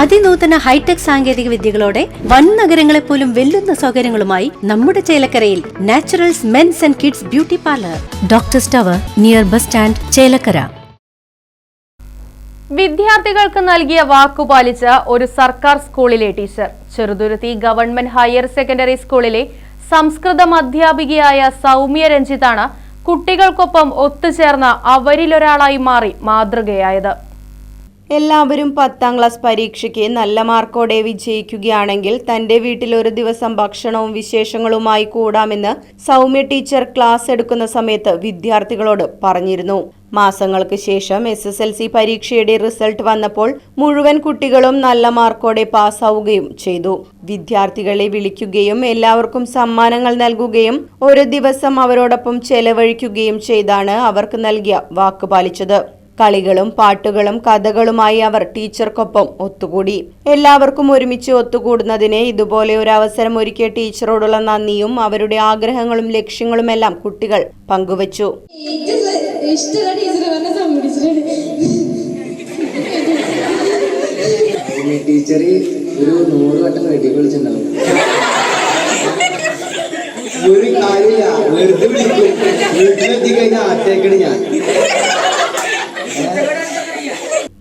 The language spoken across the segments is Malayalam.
അതിനൂതന ഹൈടെക് സാങ്കേതിക വിദ്യകളോടെ വൻ നഗരങ്ങളെ പോലും വെല്ലുന്ന സൗകര്യങ്ങളുമായി നമ്മുടെ ചേലക്കരയിൽ naturals mens and kids beauty parlour. Doctor സ്റ്റവർ near bus stand Chelakkara. വിദ്യാർത്ഥികൾക്ക് നൽകിയ വാക്കുപാലിച്ച ഒരു സർക്കാർ സ്കൂളിലെ teacher. Cheruthuruthy government higher secondary സ്കൂളിലെ സംസ്കൃതം അധ്യാപികയായ സൗമ്യ രഞ്ജിത്താണ് കുട്ടികൾക്കൊപ്പം ഒത്തുചേർന്ന അവരിലൊരാളായി മാറി മാതൃകയായത്. എല്ലാവരും പത്താം ക്ലാസ് പരീക്ഷയ്ക്ക് നല്ല മാർക്കോടെ വിജയിക്കുകയാണെങ്കിൽ തന്റെ വീട്ടിൽ ഒരു ദിവസം ഭക്ഷണവും വിശേഷങ്ങളുമായി കൂടാമെന്ന് സൗമ്യ ടീച്ചർ ക്ലാസ് എടുക്കുന്ന സമയത്ത് വിദ്യാർത്ഥികളോട് പറഞ്ഞിരുന്നു. മാസങ്ങൾക്ക് ശേഷം എസ് എസ് എൽ സി പരീക്ഷയുടെ റിസൾട്ട് വന്നപ്പോൾ മുഴുവൻ കുട്ടികളും നല്ല മാർക്കോടെ പാസ്സാവുകയും ചെയ്തു. വിദ്യാർത്ഥികളെ വിളിക്കുകയും എല്ലാവർക്കും സമ്മാനങ്ങൾ നൽകുകയും ഒരു ദിവസം അവരോടൊപ്പം ചെലവഴിക്കുകയും ചെയ്താണ് അവർക്ക് നൽകിയ വാക്ക് പാലിച്ചത്. കളികളും പാട്ടുകളും കഥകളുമായി അവർ ടീച്ചർക്കൊപ്പം ഒത്തുകൂടി. എല്ലാവർക്കും ഒരുമിച്ച് ഒത്തുകൂടുന്നതിന് ഇതുപോലെ ഒരു അവസരം ഒരുക്കിയ ടീച്ചറോടുള്ള നന്ദിയും അവരുടെ ആഗ്രഹങ്ങളും ലക്ഷ്യങ്ങളുമെല്ലാം കുട്ടികൾ പങ്കുവച്ചു. ടീച്ചർ ഒരു നൂറ് വട്ടം വിളിച്ചിട്ടുണ്ടാവും. ഒരു കാര്യമില്ല. വെറുതെ വിളിക്കും. വീട്ടിലെത്തി കഴിഞ്ഞാൽ ആറ്റേക്കണ് ഞാൻ.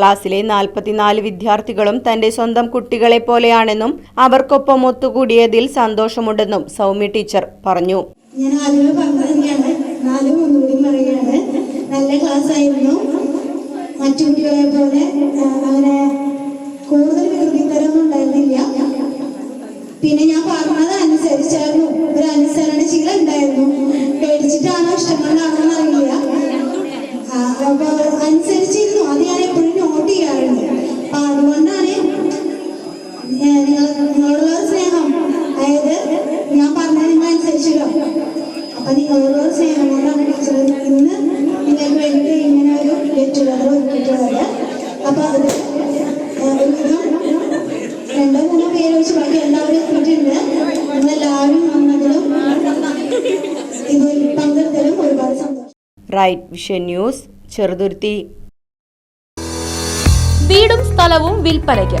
ക്ലാസ്സിലെ നാൽപ്പത്തിനാല് വിദ്യാർത്ഥികളും തന്റെ സ്വന്തം കുട്ടികളെ പോലെയാണെന്നും അവർക്കൊപ്പം ഒത്തുകൂടിയതിൽ സന്തോഷമുണ്ടെന്നും സൗമ്യ ടീച്ചർ പറഞ്ഞു. ഞാൻ ആദ്യമേ പറഞ്ഞു തന്നെയാണ് നാലും ഒന്നുകൂടി നല്ല ക്ലാസ് ആയിരുന്നു. മറ്റു കുട്ടികളെ പോലെ അങ്ങനെ കൂടുതൽ വികൃതിത്തരമൊന്നും ഉണ്ടായിരുന്നില്ല. പിന്നെ ഞാൻ പറഞ്ഞത് അനുസരിച്ചായിരുന്നു ഒരു അനുസരണശീലം ഉണ്ടായിരുന്നു. പേടിച്ചിട്ടാണോ ഇഷ്ടം നിങ്ങൾ അനുസരിച്ചല്ലോ അപ്പൊ നിങ്ങളോടുള്ള സ്നേഹം കൊണ്ടാണ് ടീച്ചർ ഇന്ന് നിങ്ങൾക്ക് വേണ്ടിയിട്ട് ഇങ്ങനെ ഒരു ഗെറ്റ് ഒരുക്കിയിട്ടുള്ളത് അപ്പൊ അത് ഒരുവിധം രണ്ടോ മൂന്നോ പേര് വെച്ച് ബാക്കി എല്ലാവരും എത്തിയിട്ടുണ്ട്. നിങ്ങളെല്ലാവരും വന്നതിലും ഇതിൽ പങ്കെടുത്തതിലും ഒരുപാട് സന്തോഷം. Right vision news Cheruthuruthy. വീടും സ്ഥലവും വിൽപ്പനയ്ക്ക്.